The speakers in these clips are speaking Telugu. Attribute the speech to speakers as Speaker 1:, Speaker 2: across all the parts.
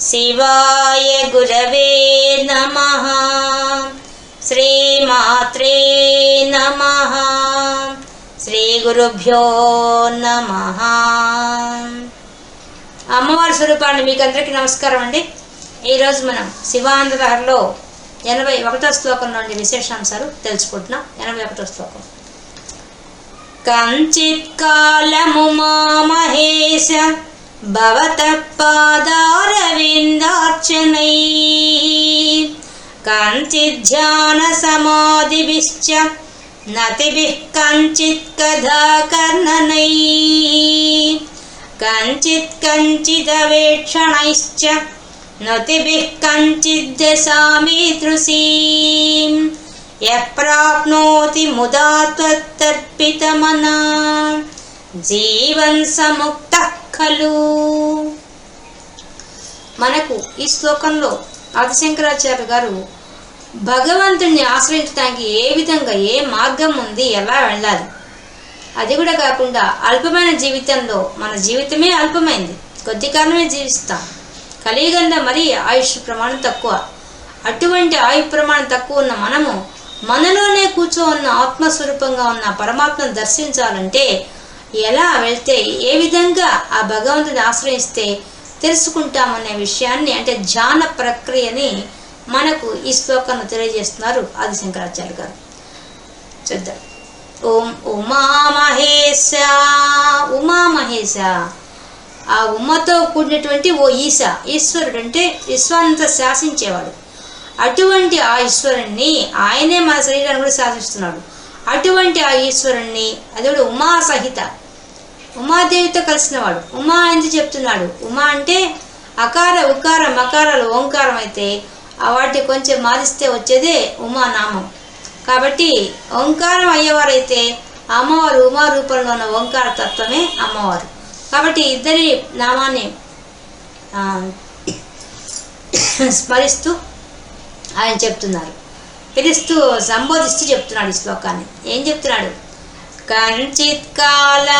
Speaker 1: శివాయ గురవే నమ శ్రీమాత్రే నమ శ్రీ గురుభ్యో నమ అమ్మవారి స్వరూపాన్ని మీకు అందరికీ నమస్కారం అండి. ఈరోజు మనం శివాంధ్రహర్లో ఎనభై ఒకటో శ్లోకం నుండి విశేషాంశాలు తెలుసుకుంటున్నాం. ఎనభై ఒకటో శ్లోకం. కంచిత్ కాలము మా भवतः पादारविन्दार्चनै कञ्चिद्ध्यानसमाधिभिश्च नतिभिः कञ्चित् कदा कञ्चित् कञ्चिदवेक्षणैश्च नतिभिः कञ्चिद् यः प्राप्नोति मुदा त्वत्तर्पितमना जीवन्समुक्तः మొక్కలు మనకు ఈ శ్లోకంలో ఆదిశంకరాచార్య గారు భగవంతుణ్ణి ఆశ్రయించడానికి ఏ విధంగా ఏ మార్గం ఉంది ఎలా వెళ్ళాలి? అది కూడా కాకుండా అల్పమైన జీవితంలో మన జీవితమే అల్పమైంది. కొద్ది కాలమే జీవిస్తాం. కలియుగంలో మరీ ఆయుష్ ప్రమాణం తక్కువ. అటువంటి ఆయు ప్రమాణం తక్కువ ఉన్న మనము మనలోనే కూర్చో ఉన్న ఆత్మస్వరూపంగా ఉన్న పరమాత్మను దర్శించాలంటే ఎలా వెళ్తే ఏ విధంగా ఆ భగవంతుని ఆశ్రయిస్తే తెలుసుకుంటామనే విషయాన్ని అంటే ధ్యాన ప్రక్రియని మనకు ఈ శ్లోకంలో తెలియజేస్తున్నారు ఆదిశంకరాచార్య గారు. చూద్దాం. ఓం ఉమామహేశ ఉమామహేశ. ఆ ఉమ్మతో కూడినటువంటి ఓ ఈశ ఈశ్వరుడు అంటే విశ్వానంతా శాసించేవాడు. అటువంటి ఆ ఈశ్వరుణ్ణి ఆయనే మన శరీరాన్ని కూడా శాసిస్తున్నాడు. అటువంటి ఆ ఈశ్వరుణ్ణి అది కూడా ఉమాసహిత ఉమాదేవితో కలిసినవాడు. ఉమా అని చెప్తున్నాడు. ఉమా అంటే అకార ఉకార మకారాలు ఓంకారం అయితే వాటి కొంచెం మారిస్తే వచ్చేదే ఉమా నామం. కాబట్టి ఓంకారం అయ్యేవారైతే అమ్మవారు ఉమా రూపంలో ఉన్న ఓంకార తత్వమే అమ్మవారు. కాబట్టి ఇద్దరి నామాన్ని స్మరిస్తూ ఆయన చెప్తున్నారు. పిలుస్తూ సంబోధిస్తూ చెప్తున్నాడు ఈ శ్లోకాన్ని. ఏం చెప్తున్నాడు? కంచిత్ కాల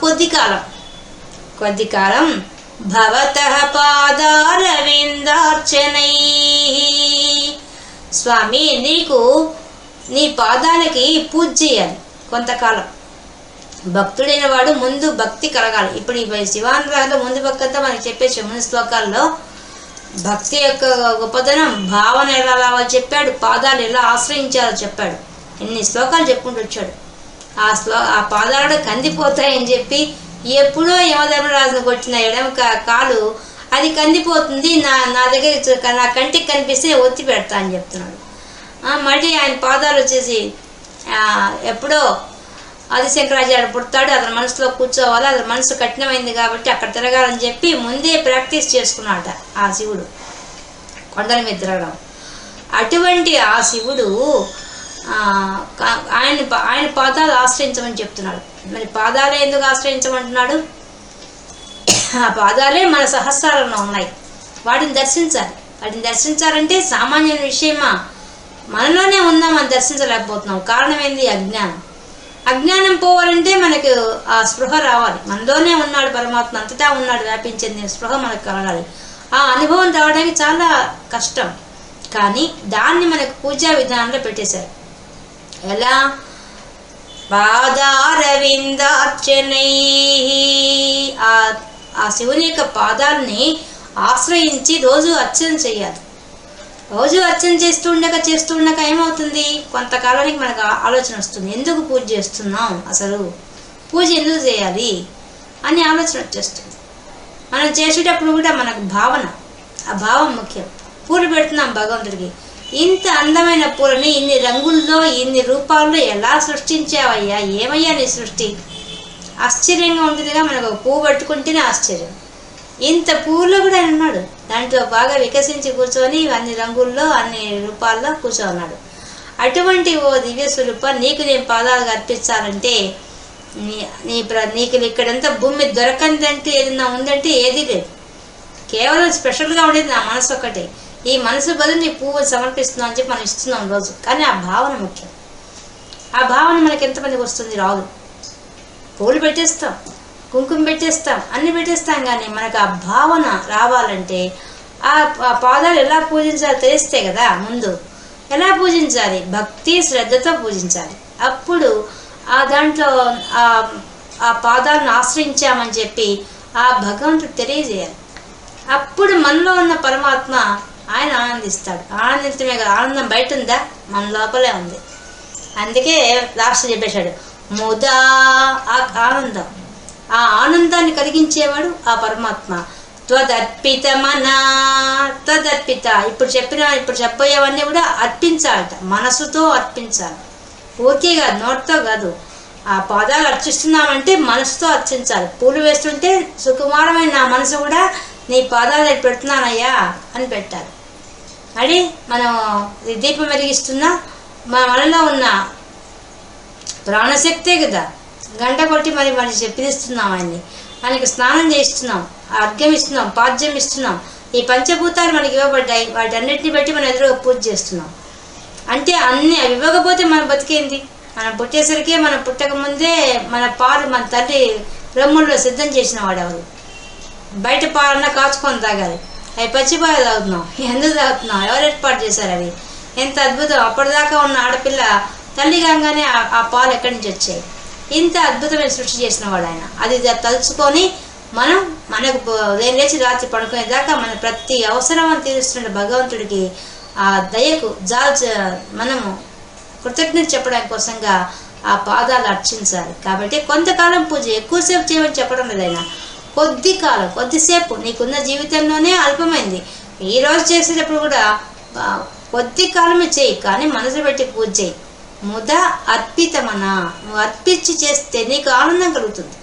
Speaker 1: కొద్ది కాలం కొద్ది కాలం భవత పాదారవిందార్చనై. స్వామి నీకు నీ పాదాలకి పూజ చేయాలి కొంతకాలం. భక్తుడైన వాడు ముందు భక్తి కలగాలి. ఇప్పుడు ఈ శివానుగ్రహంలో ముందు భక్తంతా మనకి చెప్పేసి ముందు శ్లోకాల్లో భక్తి యొక్క గొప్పతనం భావన ఎలా రావాలో చెప్పాడు పాదాలు ఎలా ఆశ్రయించాలో చెప్పాడు. ఎన్ని శ్లోకాలు చెప్పుకుంటూ వచ్చాడు. ఆ శ్లో ఆ పాదాలు కందిపోతాయని చెప్పి ఎప్పుడో యమధర్మరాజును కొట్టిన ఎడమ కా- కాలు అది కందిపోతుంది నా నా దగ్గర నా కంటికి కనిపిస్తే ఒత్తి పెడతా అని చెప్తున్నాడు. మళ్ళీ ఆయన పాదాలు వచ్చేసి ఎప్పుడో ఎప్పుడో ఆదిశంకరాచార్య పుడతాడు అతని మనసులో కూర్చోవాలి అతని మనసు కఠినమైంది కాబట్టి అక్కడ తిరగాలని చెప్పి ముందే ప్రాక్టీస్ చేసుకున్నాడట ఆ శివుడు కొండల మీద తిరగడం. అటువంటి ఆ శివుడు ఆయన ఆయన పాదాలు ఆశ్రయించమని చెప్తున్నాడు. మరి పాదాలే ఎందుకు ఆశ్రయించమంటున్నాడు? ఆ పాదాలే మన సహస్రాలలో ఉన్నాయి. వాటిని దర్శించాలి. వాటిని దర్శించాలంటే సామాన్య విషయమా? మనలోనే ఉందాం మనం దర్శించలేకపోతున్నాం. కారణం ఏంది? అజ్ఞానం. అజ్ఞానం పోవాలంటే మనకు ఆ స్పృహ రావాలి. మనలోనే ఉన్నాడు పరమాత్మ అంతటా ఉన్నాడు వ్యాపించింది స్పృహ మనకు కలగాలి. ఆ అనుభవం రావడానికి చాలా కష్టం. కానీ దాన్ని మనకు పూజా విధానంలో పెట్టేశారు. ఎలా పాదారవిందార్చనై. ఆ ఆ శివుని యొక్క పాదాలని ఆశ్రయించి రోజు అర్చన చేయాలి. రోజు అర్చన చేస్తూ ఉండక చేస్తూ ఉండక ఏమవుతుంది? కొంతకాలానికి మనకు ఆలోచన వస్తుంది. ఎందుకు పూజ చేస్తున్నాం అసలు? పూజ ఎందుకు చేయాలి? అని ఆలోచన వచ్చేస్తుంది. మనం చేసేటప్పుడు కూడా మనకు భావన. ఆ భావం ముఖ్యం. పూలు పెడుతున్నాం భగవంతుడికి. ఇంత అందమైన పూలని ఇన్ని రంగుల్లో ఇన్ని రూపాల్లో ఎలా సృష్టించావయ్యా? ఏమయ్యా నీ సృష్టి? ఆశ్చర్యంగా ఉంటుందిగా మనకు ఒక పువ్వు పట్టుకుంటేనే ఆశ్చర్యం. ఇంత పువ్వులో కూడా ఆయన ఉన్నాడు. దాంట్లో బాగా వికసించి కూర్చొని అన్ని రంగుల్లో అన్ని రూపాల్లో కూర్చోన్నాడు. అటువంటి ఓ దివ్య స్వరూప నీకు నేను పాదాలు అర్పించాలంటే నీ నీ ప్ర నీకు ఇక్కడంతా భూమి దొరకందంటే ఏదైనా ఉందంటే ఏది లేదు. కేవలం స్పెషల్గా ఉండేది నా మనసు ఒకటే ఈ మనసు బదులు నీ పువ్వు సమర్పిస్తున్నాం అని చెప్పి మనం ఇస్తున్నాం రోజు. కానీ ఆ భావన ముఖ్యం. ఆ భావన మనకి ఎంతమందికి వస్తుంది? రాదు. పూలు పెట్టేస్తాం కుంకుమ పెట్టేస్తాం అన్ని పెట్టేస్తాం కానీ మనకు ఆ భావన రావాలంటే ఆ ఆ పాదాలు ఎలా పూజించాలో తెలిస్తే కదా ముందు. ఎలా పూజించాలి? భక్తి శ్రద్ధతో పూజించాలి. అప్పుడు ఆ దాంట్లో ఆ ఆ పాదాలను ఆశ్రయించామని చెప్పి ఆ భగవంతుడు తెలియజేయాలి. అప్పుడు మనలో ఉన్న పరమాత్మ ఆయన ఆనందిస్తాడు. ఆనందించడమే కదా ఆనందం బయట ఉందా మన లోపలే ఉంది. అందుకే లాస్ట్ చెప్పేశాడు ముదా ఆ ఆనందం ఆ ఆనందాన్ని కలిగించేవాడు ఆ పరమాత్మ. త్వదర్పితమన త్వదర్పిత. ఇప్పుడు చెప్పిన ఇప్పుడు చెప్పబోయేవన్నీ కూడా అర్పించాలట మనసుతో అర్పించాలి. ఓకే కాదు నోటితో కాదు. ఆ పాదాలు అర్చిస్తున్నామంటే మనసుతో అర్చించాలి. పూలు వేస్తుంటే సుకుమారమైన నా మనసు కూడా నీ పాదాలు పెడుతున్నానయ్యా అని పెట్టాలి. అది మనం దీపం వెలిగిస్తున్నా మన మనలో ఉన్న ప్రాణశక్తే కదా. గంట కొట్టి మరి మరి పిలుస్తున్నాం ఆయన్ని. ఆయనకు స్నానం చేయిస్తున్నాం అర్ఘ్యం ఇస్తున్నాం పాద్యం ఇస్తున్నాం. ఈ పంచభూతాలు మనకి ఇవ్వబడ్డాయి. వాటన్నిటిని బట్టి మనం ఎదురుగా పూజ చేస్తున్నాం. అంటే అన్ని అవి ఇవ్వకపోతే మనం బతికేంది? మనం పుట్టేసరికే మనం పుట్టక ముందే మన పాలు మన తల్లి రొమ్ముల్లో సిద్ధం చేసిన వాడు ఎవరు? బయట పాలన్నా కాచుకొని తాగాలి. అవి పచ్చి పాలు తాగుతున్నాం ఎందుకు తాగుతున్నావు ఎవరు ఏర్పాటు చేశారు అవి? ఎంత అద్భుతం. అప్పటిదాకా ఉన్న ఆడపిల్ల తల్లి కాగానే ఆ- పాలు ఎక్కడి నుంచి వచ్చాయి? ఇంత అద్భుతమైన సృష్టి చేసిన వాడు ఆయన అది తలుచుకొని మనం మనకు ఉదయం లేచి రాత్రి పడుకునేదాకా మన ప్రతి అవసరం తీరుస్తున్న భగవంతుడికి ఆ దయకు జాల్చ మనము కృతజ్ఞత చెప్పడానికి కోసంగా ఆ పాదాలు అర్చించాలి. కాబట్టి కొంతకాలం పూజ ఎక్కువసేపు చేయమని చెప్పడం లేదైనా కొద్ది కాలం కొద్దిసేపు నీకున్న జీవితంలోనే అల్పమైంది. ఈ రోజు చేసేటప్పుడు కూడా కొద్ది కాలమే చేయి కానీ మనసు పెట్టి పూజ చేయి. ముద అర్పితమన? నువ్వు అర్పించి చేస్తే నీకు ఆనందం కలుగుతుంది.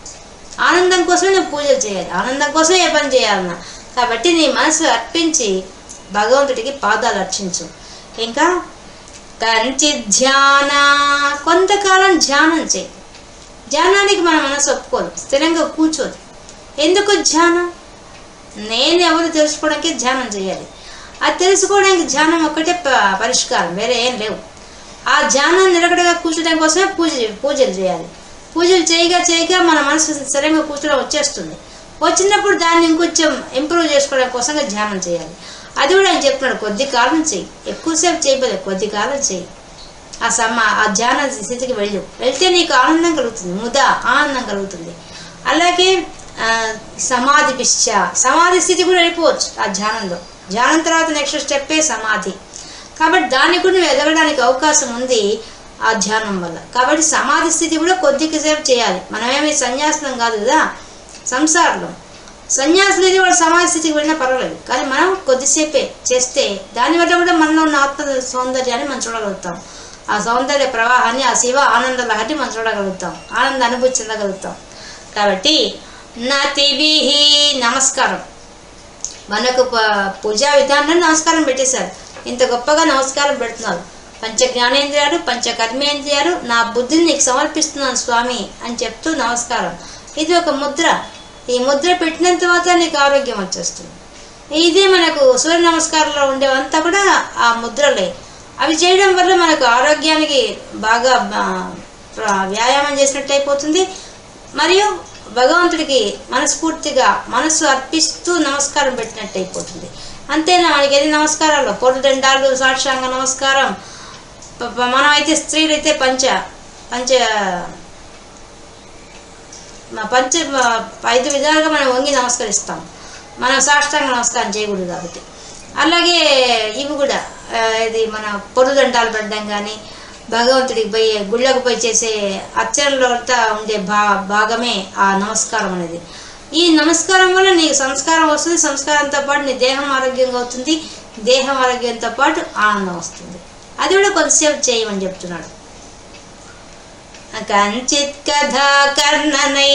Speaker 1: ఆనందం కోసమే నువ్వు పూజలు చేయాలి. ఆనందం కోసమే ఏ పని చేయాలన్నా. కాబట్టి నీ మనసు అర్పించి భగవంతుడికి పాదాలు అర్చించు. ఇంకా కంచి ధ్యాన కొంతకాలం ధ్యానం చేయి. ధ్యానానికి మన మనసు ఒప్పుకోదు స్థిరంగా కూర్చోదు. ఎందుకు ధ్యానం? నేను ఎవరు తెలుసుకోవడానికి ధ్యానం చేయాలి. అది తెలుసుకోవడానికి ధ్యానం ఒక్కటే ప- పరిష్కారం. వేరే ఏం లేవు. ఆ ధ్యానం నిలకడగా కూర్చోడం కోసమే పూజ పూజలు చేయాలి. పూజలు చేయగా చేయగా మన మనసు స్థిరంగా కూర్చోడం వచ్చేస్తుంది. వచ్చినప్పుడు దాన్ని ఇంకొంచెం ఇంప్రూవ్ చేసుకోవడం కోసంగా ధ్యానం చేయాలి. అది కూడా ఆయన చెప్తున్నాడు కొద్ది కాలం చెయ్యి. ఎక్కువసేపు చేయబోదు కొద్ది కాలం చెయ్యి. ఆ సమ ఆ ధ్యాన స్థితికి వెళ్ళు. వెళ్తే నీకు ఆనందం కలుగుతుంది. ముదా ఆనందం కలుగుతుంది. అలాగే సమాధి పిశ్చ. సమాధి స్థితి కూడా వెళ్ళిపోవచ్చు ఆ ధ్యానంలో. ధ్యానం తర్వాత నెక్స్ట్ స్టెప్పే సమాధి. కాబట్టి దాన్ని కూడా నువ్వు ఎదగడానికి అవకాశం ఉంది ఆ ధ్యానం వల్ల. కాబట్టి సమాధి స్థితి కూడా కొద్దికి సేపు చేయాలి. మనమేమి సన్యాసనం కాదు కదా? సంసారంలో. సన్యాసులు అనేది వాడు సమాధి స్థితికి వెళ్ళినా పర్వాలేదు. కానీ మనం కొద్దిసేపే చేస్తే దానివల్ల కూడా మనలో ఉన్న ఆత్మ సౌందర్యాన్ని మనం చూడగలుగుతాం. ఆ సౌందర్య ప్రవాహాన్ని ఆ శివ ఆనంద లహరిని మనం చూడగలుగుతాం. ఆనంద అనుభూతి చెందగలుగుతాం కాబట్టి నతిభి నమస్కారం. మనకు ప- పూజా విధానంలో నమస్కారం పెట్టేశారు. ఇంత గొప్పగా నమస్కారం పెడుతున్నారు. పంచ జ్ఞానేంద్రియాలు పంచ కర్మేంద్రియాలు నా బుద్ధిని నీకు సమర్పిస్తున్నాను స్వామి అని చెప్తూ నమస్కారం. ఇది ఒక ముద్ర. ఈ ముద్ర పెట్టిన తర్వాత నీకు ఆరోగ్యం వచ్చేస్తుంది. ఇదే మనకు సూర్య నమస్కారంలో ఉండేవంతా కూడా ఆ ముద్రలే. అవి చేయడం వల్ల మనకు ఆరోగ్యానికి బాగా వ్యాయామం చేసినట్టు అయిపోతుంది. మరియు భగవంతుడికి మనస్ఫూర్తిగా మనస్సు అర్పిస్తూ నమస్కారం పెట్టినట్టు అయిపోతుంది. అంతేనా? మనకి ఎన్ని నమస్కారాలు? పొరుదండాలు సాక్షాంగ నమస్కారం. మనం అయితే స్త్రీలైతే పంచ పంచ పంచ ఐదు విధాలుగా మనం వంగి నమస్కరిస్తాం. మనం సాష్టాంగ నమస్కారం చేయకూడదు కాబట్టి. అలాగే ఇవి కూడా ఇది మన పొరుదండాలు పెట్టడం కానీ భగవంతుడికి పోయి గుళ్ళకు పోయి చేసే అర్చనలో అంతా ఉండే భా భాగమే ఆ నమస్కారం అనేది. ఈ నమస్కారం వల్ల నీకు సంస్కారం వస్తుంది సంస్కారంతో పాటు నీ దేహం ఆరోగ్యంగా అవుతుంది దేహం ఆరోగ్యంతో పాటు ఆనందం వస్తుంది. అది కూడా కొంతసేపు చేయమని చెప్తున్నాడు. కంచిత్ కథా కర్ణనై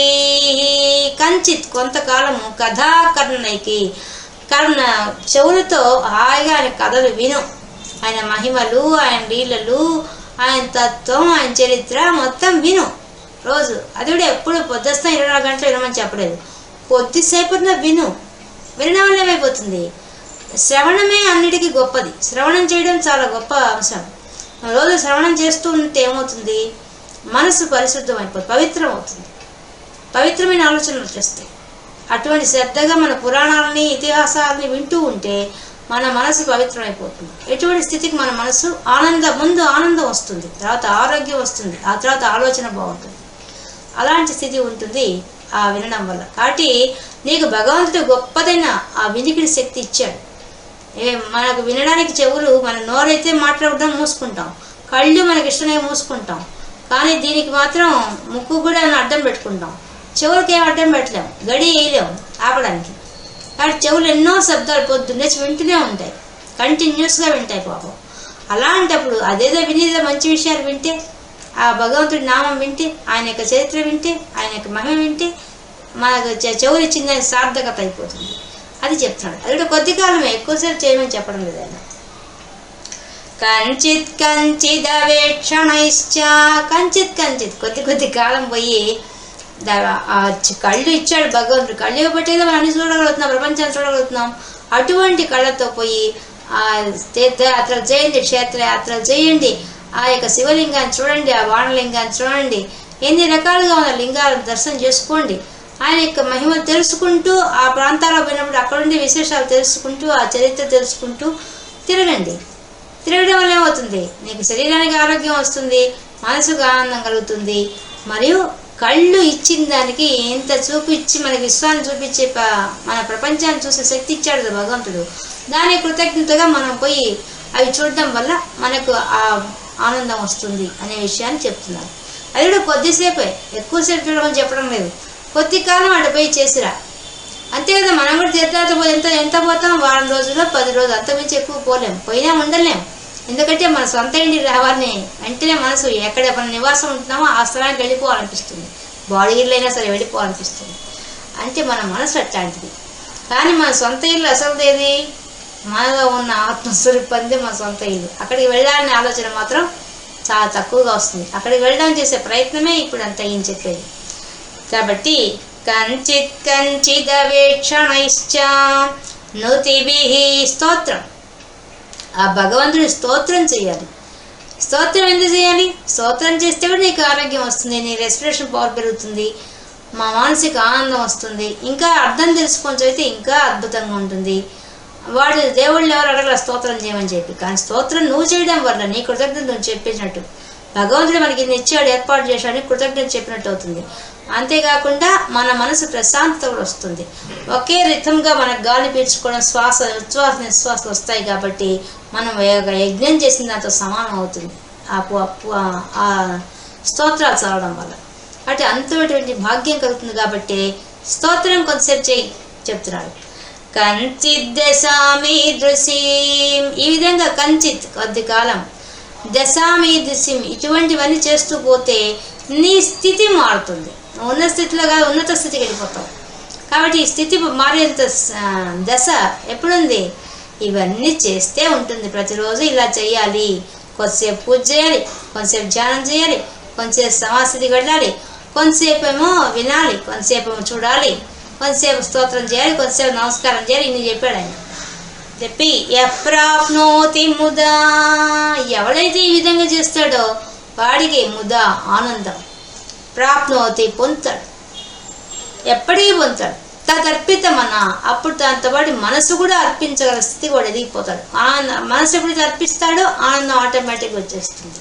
Speaker 1: కంచిత్ కొంతకాలము కథా కర్ణనైకి కర్ణ చెవులతో హాయిగా ఆయన కథలు విను. ఆయన మహిమలు ఆయన లీలలు ఆయన తత్వం ఆయన చరిత్ర మొత్తం విను. రోజు అది కూడా ఎప్పుడు పొద్దుస్తా ఇరవై నాలుగు గంటలు వినమని చెప్పలేదు. కొద్దిసేపట్లో విను. వినడం వల్ల ఏమైపోతుంది? శ్రవణమే అన్నిటికీ గొప్పది. శ్రవణం చేయడం చాలా గొప్ప అంశం. రోజు శ్రవణం చేస్తూ ఉంటే ఏమవుతుంది? మనసు పరిశుద్ధం అయిపోతుంది పవిత్రం అవుతుంది పవిత్రమైన ఆలోచనలు వచ్చేస్తాయి. అటువంటి శ్రద్ధగా మన పురాణాలని ఇతిహాసాలని వింటూ ఉంటే మన మనసు పవిత్రమైపోతుంది ఎటువంటి స్థితికి మన మనసు ఆనంద ముందు ఆనందం వస్తుంది. తర్వాత ఆరోగ్యం వస్తుంది. ఆ తర్వాత ఆలోచన బాగుంటుంది. అలాంటి స్థితి ఉంటుంది ఆ వినడం వల్ల. కాబట్టి నీకు భగవంతుడు గొప్పదైన ఆ వినికిడి శక్తి ఇచ్చాడు. ఏ మనకు వినడానికి చెవులు మన నోరైతే మాట్లాడడం మూసుకుంటాం. కళ్ళు మనకి ఇష్టమే మూసుకుంటాం. కానీ దీనికి మాత్రం ముక్కు కూడా అడ్డం పెట్టుకుంటాం. చెవులకి ఏం అడ్డం పెట్టలేం. గడి వేయలేం ఆపడానికి. వాడి చెవులు ఎన్నో శబ్దాలు పొద్దున్నే వింటూనే ఉంటాయి. కంటిన్యూస్గా వింటాయి పాపం. అలాంటప్పుడు అదేదో వినేదో మంచి విషయాలు వింటే ఆ భగవంతుడి నామం వింటే ఆయన యొక్క చరిత్ర వింటే ఆయన యొక్క మహిమ వింటే మనకు చె- చెవులు ఇచ్చిందని సార్థకత అయిపోతుంది. అది చెప్తున్నాడు. అది కూడా కొద్ది కాలమే ఎక్కువసేపు చేయమని చెప్పడం లేదు ఆయన. కంచిత్ కంచిదవేక్షణైశ్చ కంచిత్ కంచిత్. కొద్ది కొద్ది కాలం పోయి కళ్ళు ఇచ్చాడు భగవంతుడు. కళ్ళు ఇవ్వబట్టే మనం అన్ని చూడగలుగుతున్నాం ప్రపంచాన్ని చూడగలుగుతున్నాం. అటువంటి కళ్ళతో పోయి ఆ తీర్థయాత్రలు చేయండి క్షేత్రయాత్రలు చేయండి. ఆ యొక్క శివలింగాన్ని చూడండి ఆ వానలింగాన్ని చూడండి. ఎన్ని రకాలుగా ఉన్న లింగాలను దర్శనం చేసుకోండి. ఆయన యొక్క మహిమ తెలుసుకుంటూ ఆ ప్రాంతాల్లో పోయినప్పుడు అక్కడ ఉండే విశేషాలు తెలుసుకుంటూ ఆ చరిత్ర తెలుసుకుంటూ తిరగండి. తిరగడం వల్ల ఏమవుతుంది? నీకు శరీరానికి ఆరోగ్యం వస్తుంది మనసుకు ఆనందం కలుగుతుంది. మరియు కళ్ళు ఇచ్చిన దానికి ఇంత చూపించి మన విశ్వాన్ని చూపించే మన ప్రపంచాన్ని చూసే శక్తి ఇచ్చాడు భగవంతుడు. దాని కృతజ్ఞతగా మనం పోయి అవి చూడడం వల్ల మనకు ఆ ఆనందం వస్తుంది అనే విషయాన్ని చెప్తున్నారు. అది కూడా కొద్దిసేపే ఎక్కువసేపు చూడమని చెప్పడం లేదు. కొద్ది కాలం అటు పోయి చేసిరా. అంతే కదా మనం కూడా తీర్థయాత్ర పోయి ఎంత ఎంత పోతాం? వారం రోజుల్లో పది రోజులు అంతమించి ఎక్కువ పోలేం. పోయినా ఉండలేం. ఎందుకంటే మన సొంత ఇంటికి రావాలని వెంటనే మనసు ఎక్కడ మన నివాసం ఉంటున్నామో ఆ స్థలానికి వెళ్ళిపోవాలనిపిస్తుంది. బాడీ ఇల్లు అయినా సరే వెళ్ళిపోవాలనిపిస్తుంది. అంటే మన మనసు అట్లాంటిది. కానీ మన సొంత ఇల్లు అసలు ఏది మనలో ఉన్న ఆత్మస్వరూపంది మన సొంత ఇల్లు. అక్కడికి వెళ్ళాలనే ఆలోచన మాత్రం చాలా తక్కువగా వస్తుంది. అక్కడికి వెళ్ళడానికి చేసే ప్రయత్నమే ఇప్పుడు అంత ఏం చెప్పేది కాబట్టి కంచిత్ కంచిదవేక్షణైశ్చ నుతిభి స్తోత్రం. ఆ భగవంతుడి స్తోత్రం చేయాలి. స్తోత్రం ఎందుకు చేయాలి? స్తోత్రం చేస్తే కూడా నీకు ఆరోగ్యం వస్తుంది నీ రెస్పిరేషన్ పవర్ పెరుగుతుంది మా మానసిక ఆనందం వస్తుంది ఇంకా అర్థం తెలుసుకొని చదివితే ఇంకా అద్భుతంగా ఉంటుంది. వాడు దేవుళ్ళు ఎవరు అడగల స్తోత్రం చేయమని చెప్పి. కానీ స్తోత్రం నువ్వు చేయడం వల్ల నీ కృతజ్ఞత నువ్వు చెప్పినట్టు. భగవంతుడు మనకి ఇది ఇచ్చాడు ఏర్పాటు చేశాడు కృతజ్ఞత చెప్పినట్టు అవుతుంది. అంతేకాకుండా మన మనసు ప్రశాంతత కూడా వస్తుంది. ఒకే రిథంగా మన గాలి పీల్చుకోవడం శ్వాస ఉచ్ఛ్వాస నిశ్వాసాలు వస్తాయి కాబట్టి మనం యజ్ఞం చేసిన దాంతో సమానం అవుతుంది. ఆ పు- ఆ స్తోత్రాలు చదవడం వల్ల. అంటే అంతటువంటి భాగ్యం కలుగుతుంది కాబట్టి స్తోత్రం కొంతసేపు చేయి చెప్తున్నాడు. కంచిత్ దశామి దృశీం. ఈ విధంగా కంచిత్ కొద్ది కాలం దశామి దృశ్యం ఇటువంటివన్నీ చేస్తూ పోతే నీ స్థితి మారుతుంది. ఉన్న స్థితిలో కాదు ఉన్నత స్థితికి వెళ్ళిపోతావు కాబట్టి ఈ స్థితి మారేంత దశ ఎప్పుడుంది? ఇవన్నీ చేస్తే ఉంటుంది. ప్రతిరోజు ఇలా చేయాలి. కొంతసేపు పూజ చేయాలి కొంతసేపు ధ్యానం చేయాలి కొంతసేపు సమాస్థితికి వెళ్ళాలి కొంతసేపు ఏమో వినాలి కొంతసేపు ఏమో చూడాలి కొంతసేపు స్తోత్రం చేయాలి కొంతసేపు నమస్కారం చేయాలి. ఇన్ని చెప్పాడు ఆయన. చెప్పి ఎప్రాప్నోతి ముదా. ఎవడైతే ఈ విధంగా చేస్తాడో వాడికి ముదా ఆనందం. ప్రాప్నోతి పొందుతాడు. ఎప్పటికీ పొందుతాడు. తదర్పితమన అప్పుడు దాంతోపాటు మనసు కూడా అర్పించగల స్థితి కూడా ఎదిగిపోతాడు. ఆనంద మనసు ఎప్పుడైతే అర్పిస్తాడో ఆనందం ఆటోమేటిక్గా వచ్చేస్తుంది.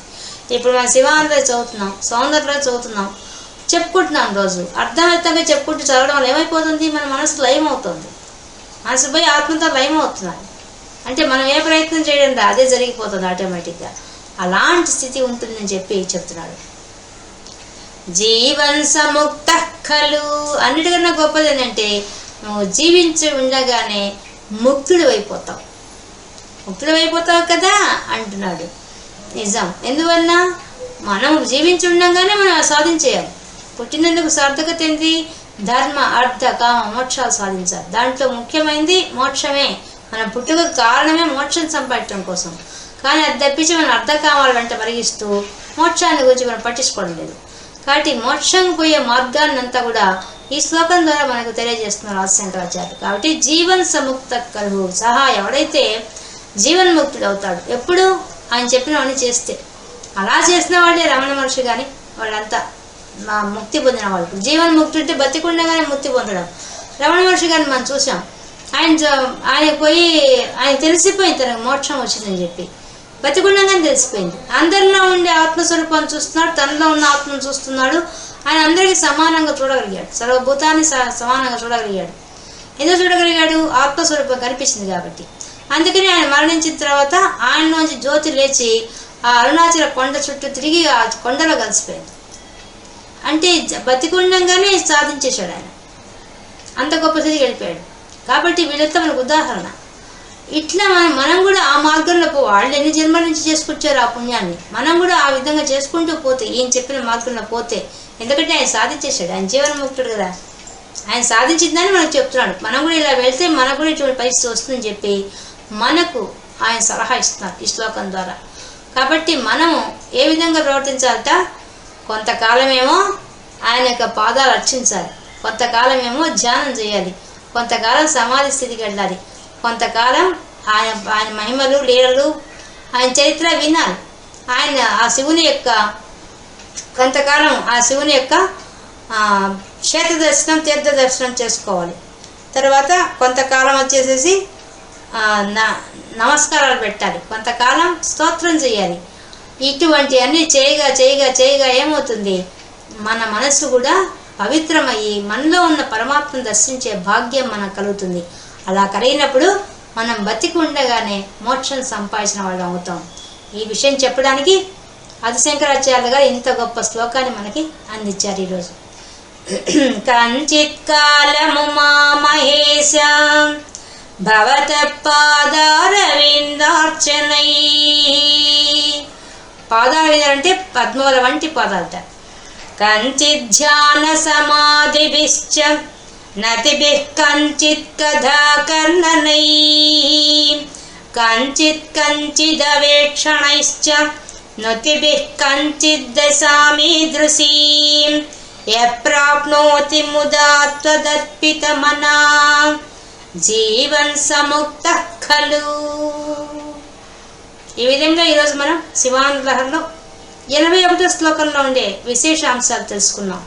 Speaker 1: ఇప్పుడు మనం శివానంద చదువుతున్నాం సౌందర్యలో చదువుతున్నాం చెప్పుకుంటున్నాం రోజు. అర్థమర్థంగా చెప్పుకుంటూ చదవడం వల్ల ఏమైపోతుంది? మన మనసు లయం అవుతుంది. మనసు పోయి ఆత్మతో లయం అవుతున్నాడు అంటే మనం ఏ ప్రయత్నం చేయడం రా అదే జరిగిపోతుంది ఆటోమేటిక్గా అలాంటి స్థితి ఉంటుందని చెప్పి చెప్తున్నాడు. జీవన్ సముక్త ఖలు అన్నిటికన్నా గొప్పది ఏంటంటే నువ్వు జీవించి ఉండగానే ముక్తుడు అయిపోతావు. ముక్తుడు అయిపోతావు కదా అంటున్నాడు. నిజం. ఎందువల్ల? మనం జీవించి ఉండగానే మనం సాధించేయాలి పుట్టినందుకు సార్థకత ఏంటి ధర్మ అర్థ కామ మోక్షాలు సాధించాలి. దాంట్లో ముఖ్యమైనది మోక్షమే. మన పుట్టుక కారణమే మోక్షం సంపాదించడం కోసం. కానీ అది తప్పించి మనం అర్థకామాల వెంట మరిగిస్తూ మోక్షాన్ని గురించి మనం పట్టించుకోవడం లేదు. కాబట్టి మోక్షం పోయే మార్గాన్నంతా కూడా ఈ శ్లోకం ద్వారా మనకు తెలియజేస్తున్నారు ఆశంకరాచార్యులు కాబట్టి జీవన్ సముక్త కలుగు సహా ఎవడైతే జీవన్ముక్తుడు అవుతాడు ఎప్పుడు ఆయన చెప్పినవన్నీ చేస్తే. అలా చేసిన వాళ్ళే రమణ మహర్షి కానీ వాళ్ళంతా మా ముక్తి పొందిన వాళ్ళు జీవన్ముక్తుడు అంటే బతికుండగానే ముక్తి పొందడం. రమణ మహర్షి గారిని మనం చూసాం. ఆయన ఆయన పోయి ఆయన తెలిసిపోయింది తనకు మోక్షం వచ్చిందని చెప్పి. బతికుండగానే తెలిసిపోయింది. అందరిలో ఉండే ఆత్మస్వరూపాన్ని చూస్తున్నాడు తనలో ఉన్న ఆత్మను చూస్తున్నాడు. ఆయన అందరికీ సమానంగా చూడగలిగాడు. సర్వభూతాన్ని స- సమానంగా చూడగలిగాడు. ఎందుకు చూడగలిగాడు? ఆత్మస్వరూపం కనిపించింది కాబట్టి. అందుకని ఆయన మరణించిన తర్వాత ఆయనలోంచి జ్యోతి లేచి ఆ అరుణాచల కొండ చుట్టూ తిరిగి ఆ కొండలో కలిసిపోయింది. అంటే బతికుండంగానే సాధించేశాడు ఆయన. అంత గొప్ప తిరిగి వెళ్ళిపోయాడు. కాబట్టి వీళ్ళంతా మనకు ఉదాహరణ. ఇట్లా మనం మనం కూడా ఆ మార్గంలో పో వాళ్ళు ఎన్ని జన్మల నుంచి చేసుకొచ్చారు ఆ పుణ్యాన్ని? మనం కూడా ఆ విధంగా చేసుకుంటూ పోతే ఈయన చెప్పిన మార్గంలో పోతే ఎందుకంటే ఆయన సాధించేశాడు. ఆయన జీవనముక్తుడు కదా. ఆయన సాధించిందని మనకు చెప్తున్నాడు. మనం కూడా ఇలా వెళ్తే మనకు కూడా ఇటువంటి పరిస్థితి వస్తుందని చెప్పి మనకు ఆయన సలహా ఇస్తున్నారు ఈ శ్లోకం ద్వారా. కాబట్టి మనము ఏ విధంగా ప్రవర్తించాలట? కొంతకాలమేమో ఆయన యొక్క పాదాలు అర్చించాలి. కొంతకాలమేమో ధ్యానం చేయాలి. కొంతకాలం సమాధి స్థితికి వెళ్ళాలి. కొంతకాలం ఆయన ఆయన మహిమలు లీలలు ఆయన చరిత్ర వినాలి ఆయన ఆ శివుని యొక్క కొంతకాలం ఆ శివుని యొక్క ఆ, క్షేత్ర దర్శనం తీర్థ దర్శనం చేసుకోవాలి. తర్వాత కొంతకాలం వచ్చేసేసి న- నమస్కారాలు పెట్టాలి. కొంతకాలం స్తోత్రం చేయాలి. ఇటువంటి అన్ని చేయగా చేయగా చేయగా ఏమవుతుంది? మన మనసు కూడా పవిత్రమయ్యి మనలో ఉన్న పరమాత్మను దర్శించే భాగ్యం మనకు కలుగుతుంది. అలా కలిగినప్పుడు మనం బతికి ఉండగానే మోక్షం సంపాదించిన వాళ్ళం అవుతాం. ఈ విషయం చెప్పడానికి ఆదిశంకరాచార్య గారు ఇంత గొప్ప శ్లోకాన్ని మనకి అందించారు ఈరోజు. కంచిత్ కాలము మా మహేశ భవత పాదారవిందార్చనై. పాదాలు అంటే పద్మముల వంటి పాదాలట. కంచిత్ ధ్యాన సమాధిభిశ్చ నతిభిః కంచిత్ కథా కర్ణనై కంచిత్ కంచిదవేక్షణైశ్చ నతిభిः కంచిద్ దశామీదృశీం యప్రాప్నోతి ముదా త్వదర్పితమనా జీవన్ సముక్త ఖలు ఈ విధంగా ఈరోజు మనం శివాన్ శివానుగ్రహంలో ఎనభై ఒకటో శ్లోకంలో ఉండే విశేష అంశాలు తెలుసుకున్నాం.